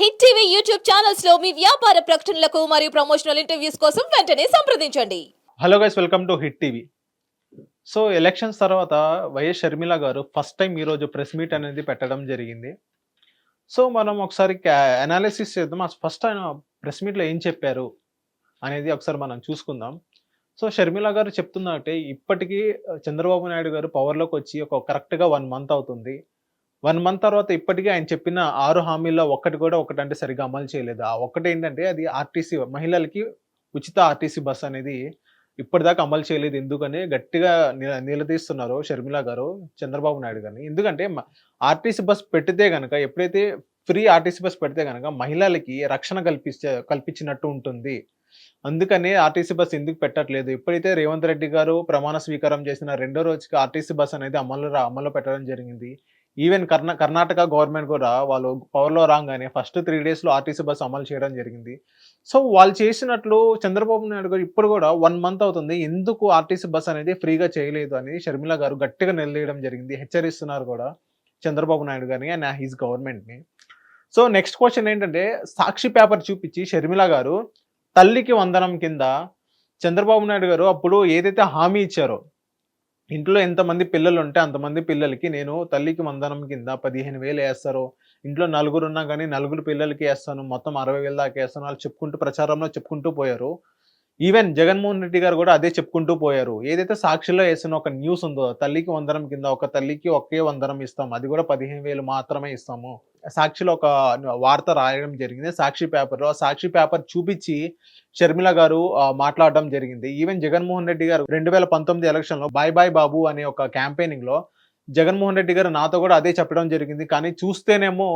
Hit TV YouTube ఛానల్స్లో మీ వ్యాపార ప్రకటనలకు మరియు ప్రమోషనల్ ఇంటర్వ్యూస్ కోసం వెంటనే సంప్రదించండి. Hello guys welcome to hit TV so elections తర్వాత వైఎస్ షర్మిల గారు ఫస్ట్ టైం ఈరోజు ప్రెస్ మీట్ అనేది పెట్టడం జరిగింది. సో మనం ఒకసారి అనాలిసిస్ చేద్దాం. ఫస్ట్ ఆయన ప్రెస్ మీట్లో ఏం చెప్పారు అనేది ఒకసారి మనం చూసుకుందాం. సో షర్మిల గారు చెప్తున్నట్టే ఇప్పటికీ చంద్రబాబు నాయుడు గారు పవర్లోకి వచ్చి ఒక కరెక్ట్గా వన్ మంత్ అవుతుంది. వన్ మంత్ తర్వాత ఇప్పటికీ ఆయన చెప్పిన ఆరు హామీల్లో ఒక్కటి కూడా ఒకటంటే సరిగా అమలు చేయలేదు. ఆ ఒక్కటి ఏంటంటే అది ఆర్టీసీ మహిళలకి ఉచిత ఆర్టీసీ బస్ అనేది ఇప్పటిదాకా అమలు చేయలేదు. ఎందుకని గట్టిగా నిల- నిలదీస్తున్నారు షర్మిల గారు చంద్రబాబు నాయుడు గారిని. ఎందుకంటే ఆర్టీసీ బస్ పెడితే కనుక ఎప్పుడైతే ఫ్రీ ఆర్టీసీ బస్ పెడితే కనుక మహిళలకి రక్షణ కల్పించే కల్పించినట్టు ఉంటుంది. అందుకనే ఆర్టీసీ బస్ ఎందుకు పెట్టట్లేదు? ఎప్పుడైతే రేవంత్ రెడ్డి గారు ప్రమాణ స్వీకారం చేసిన రెండో రోజుకి ఆర్టీసీ బస్ అనేది అమలు అమలు పెట్టడం జరిగింది. ఈవెన్ కర్ణా కర్ణాటక గవర్నమెంట్ కూడా వాళ్ళు పవర్లో రాగానే ఫస్ట్ త్రీ డేస్లో ఆర్టీసీ బస్ అమలు చేయడం జరిగింది. సో వాళ్ళు చేసినట్లు చంద్రబాబు నాయుడు గారు ఇప్పుడు కూడా వన్ మంత్ అవుతుంది. ఎందుకు ఆర్టీసీ బస్ అనేది ఫ్రీగా చేయలేదు అని షర్మిల గారు గట్టిగా నిలదీయడం జరిగింది. హెచ్చరిస్తున్నారు కూడా చంద్రబాబు నాయుడు గారిని అండ్ హిస్ గవర్నమెంట్ని సో నెక్స్ట్ క్వశ్చన్ ఏంటంటే సాక్షి పేపర్ చూపించి షర్మిల గారు తల్లికి వందనం కింద చంద్రబాబు నాయుడు గారు అప్పుడు ఏదైతే హామీ ఇచ్చారో ఇంట్లో ఎంతమంది పిల్లలు ఉంటే అంతమంది పిల్లలకి నేను తల్లికి వందనం కింద పదిహేను వేలు వేస్తారు ఇంట్లో నలుగురు ఉన్నా కానీ నలుగురు పిల్లలకి వేస్తాను మొత్తం అరవై వేల దాకా వేస్తాను వాళ్ళు చెప్పుకుంటూ ప్రచారంలో చెప్పుకుంటూ పోయారు. ఈవెన్ జగన్మోహన్ రెడ్డి గారు కూడా అదే చెప్పుకుంటూ పోయారు. ఏదైతే సాక్షిలో వేసిన ఒక న్యూస్ ఉందో తల్లికి వందనం కింద ఒక తల్లికి ఒకే వందనం ఇస్తాం. అది కూడా పదిహేను వేలు మాత్రమే ఇస్తాము. సాక్షిలో ఒక వార్త రాయడం జరిగింది. సాక్షి పేపర్లో సాక్షి పేపర్ చూపించి షర్మిల గారు మాట్లాడడం జరిగింది. ఈవెన్ జగన్మోహన్ రెడ్డి గారు రెండు వేల పంతొమ్మిది ఎలక్షన్లో బాయ్ బాయ్ బాబు అనే ఒక క్యాంపెయినింగ్లో జగన్మోహన్ రెడ్డి గారు నాతో కూడా అదే చెప్పడం జరిగింది. కానీ చూస్తేనేమో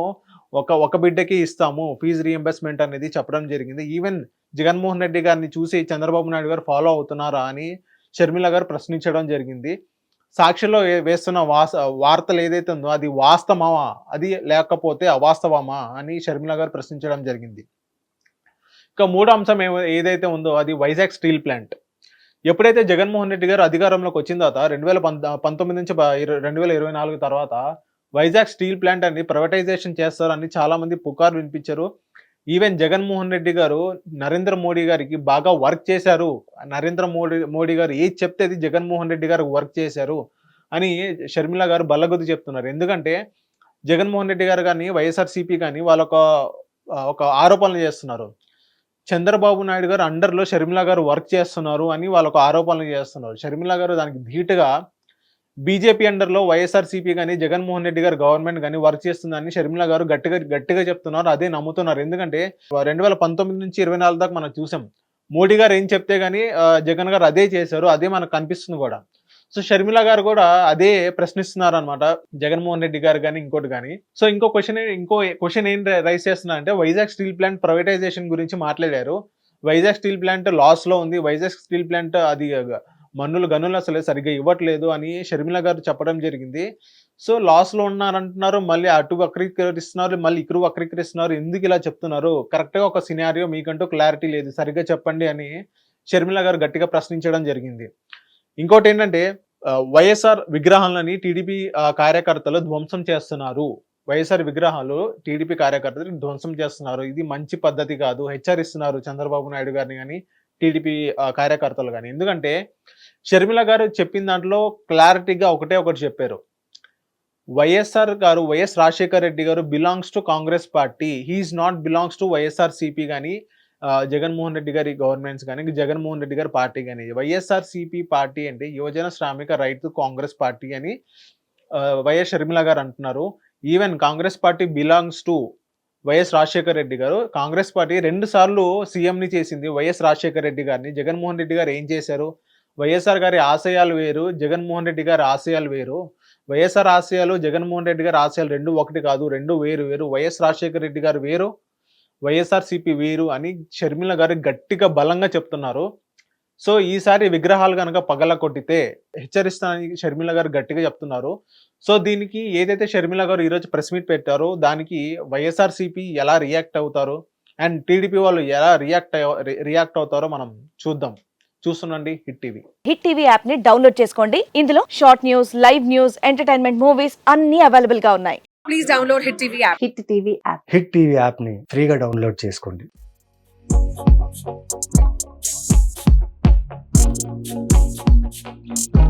ఒక ఒక బిడ్డకి ఇస్తాము ఫీజు రీఎంబర్స్మెంట్ అనేది చెప్పడం జరిగింది. ఈవెన్ జగన్మోహన్ రెడ్డి గారిని చూసి చంద్రబాబు నాయుడు గారు ఫాలో అవుతున్నారా అని షర్మిల గారు ప్రశ్నించడం జరిగింది. సాక్షిలో ఏ- వేస్తున్న వాస వార్తలు ఏదైతే ఉందో అది వాస్తవమా? అది లేకపోతే అవాస్తవమా? అని షర్మిల గారు ప్రశ్నించడం జరిగింది. ఇక మూడో అంశం ఏ- ఏదైతే ఉందో అది వైజాగ్ స్టీల్ ప్లాంట్. ఎప్పుడైతే జగన్మోహన్ రెడ్డి గారు అధికారంలోకి వచ్చిన తర్వాత రెండు వేల పంతొమ్మిది నుంచి రెండు వేల ఇరవై నాలుగు తర్వాత వైజాగ్ స్టీల్ ప్లాంట్ అని ప్రైవేటైజేషన్ చేస్తారని చాలా మంది పుకార్లు వినిపించారు. ఈవెన్ జగన్మోహన్ రెడ్డి గారు నరేంద్ర మోడీ గారికి బాగా వర్క్ చేశారు. నరేంద్ర మోడీ మోడీ గారు ఏది చెప్తే అది జగన్మోహన్ రెడ్డి గారు వర్క్ చేశారు అని షర్మిల గారు బల్లగుద్ది చెప్తున్నారు. ఎందుకంటే జగన్మోహన్ రెడ్డి గారు కానీ వైఎస్ఆర్సీపీ కానీ వాళ్ళొక ఒక ఆరోపణలు చేస్తున్నారు. చంద్రబాబు నాయుడు గారు అండర్లో షర్మిల గారు వర్క్ చేస్తున్నారు అని వాళ్ళొక ఆరోపణలు చేస్తున్నారు. షర్మిల గారు దానికి ధీటుగా బీజేపీ అండర్లో వైఎస్ఆర్సీపీ కానీ జగన్మోహన్ రెడ్డి గారు గవర్నమెంట్ కానీ వర్క్ చేస్తుందని షర్మిల గారు గట్టిగా గట్టిగా చెప్తున్నారు. అదే నమ్ముతున్నారు. ఎందుకంటే రెండు వేల పంతొమ్మిది నుంచి ఇరవై నాలుగు దాకా మనం చూసాం. మోడీ గారు ఏం చెప్తే కానీ జగన్ గారు అదే చేశారు. అదే మనకు కనిపిస్తుంది కూడా. సో షర్మిల గారు కూడా అదే ప్రశ్నిస్తున్నారు అనమాట జగన్మోహన్ రెడ్డి గారు కానీ ఇంకోటి కానీ సో ఇంకో క్వశ్చన్ ఇంకో క్వశ్చన్ ఏం రైస్ చేస్తున్నా అంటే వైజాగ్ స్టీల్ ప్లాంట్ ప్రైవేటైజేషన్ గురించి మాట్లాడారు. వైజాగ్ స్టీల్ ప్లాంట్ లాస్లో ఉంది. వైజాగ్ స్టీల్ ప్లాంట్ అది మన్నులు గనులు అసలు సరిగ్గా ఇవ్వట్లేదు అని షర్మిల గారు చెప్పడం జరిగింది. సో లాస్లో ఉన్నారంటున్నారు మళ్ళీ అటు వక్రీకరిస్తున్నారు మళ్ళీ ఇకరు వక్రీకరిస్తున్నారు ఎందుకు ఇలా చెప్తున్నారు? కరెక్ట్గా ఒక సినారియో మీకంటూ క్లారిటీ లేదు. సరిగ్గా చెప్పండి అని షర్మిల గారు గట్టిగా ప్రశ్నించడం జరిగింది. ఇంకోటి ఏంటంటే వైఎస్ఆర్ విగ్రహాలని టీడీపీ కార్యకర్తలు ధ్వంసం చేస్తున్నారు. వైఎస్ఆర్ విగ్రహాలు టీడీపీ కార్యకర్తలు ధ్వంసం చేస్తున్నారు. ఇది మంచి పద్ధతి కాదు. హెచ్చరిస్తున్నారు చంద్రబాబు నాయుడు గారిని కానీ టీడీపీ కార్యకర్తలు కానీ ఎందుకంటే షర్మిల గారు చెప్పిన దాంట్లో క్లారిటీగా ఒకటే ఒకటి చెప్పారు. వైఎస్ఆర్ గారు వైఎస్ రాజశేఖర్ రెడ్డి గారు belongs to Congress party. He is not belongs to YSR CP కానీ జగన్మోహన్ రెడ్డి గారి గవర్నమెంట్స్ కానీ జగన్మోహన్ రెడ్డి గారి పార్టీ కానీ వైఎస్ఆర్ సిపి పార్టీ అంటే యువజన శ్రామిక రైతు కాంగ్రెస్ పార్టీ అని వైఎస్ షర్మిల గారు అంటున్నారు. Even Congress party belongs to YS Rajasekhar Reddy గారు కాంగ్రెస్ పార్టీ రెండు సార్లు సీఎంని చేసింది వైఎస్ రాజశేఖర్ రెడ్డి గారిని. జగన్మోహన్ రెడ్డి గారు ఏం చేశారు? వైఎస్ఆర్ గారి ఆశయాలు వేరు జగన్మోహన్ రెడ్డి గారి ఆశయాలు వేరు. వైఎస్ఆర్ ఆశయాలు జగన్మోహన్ రెడ్డి గారి ఆశయాలు రెండు ఒకటి కాదు రెండు వేరు వేరు. వైఎస్ రాజశేఖర రెడ్డి గారు వేరు వైఎస్ఆర్సీపీ వేరు అని షర్మిల గారు గట్టిగా బలంగా చెప్తున్నారు. సో ఈసారి విగ్రహాలు కనుక పగల కొట్టితే హెచ్చరిస్తానని షర్మిల గారు గట్టిగా చెప్తున్నారు. సో దీనికి ఏదైతే షర్మిల గారు ఈరోజు ప్రెస్ మీట్ పెట్టారో దానికి వైఎస్ఆర్సీపీ ఎలా రియాక్ట్ అవుతారు? అండ్ టీడీపీ వాళ్ళు ఎలా రియాక్ట్ రియాక్ట్ అవుతారో మనం చూద్దాం. చూస్తుండండి హిట్ టీవీ. హిట్ టీవీ యాప్ని డౌన్లోడ్ చేసుకోండి. ఇందులో short news live news entertainment movies అన్ని అవైలబుల్గా ఉన్నాయి. Please download Hit TV app. Hit TV app. Hit TV యాప్ని ఫ్రీగా డౌన్లోడ్ చేసుకోండి. Thank you.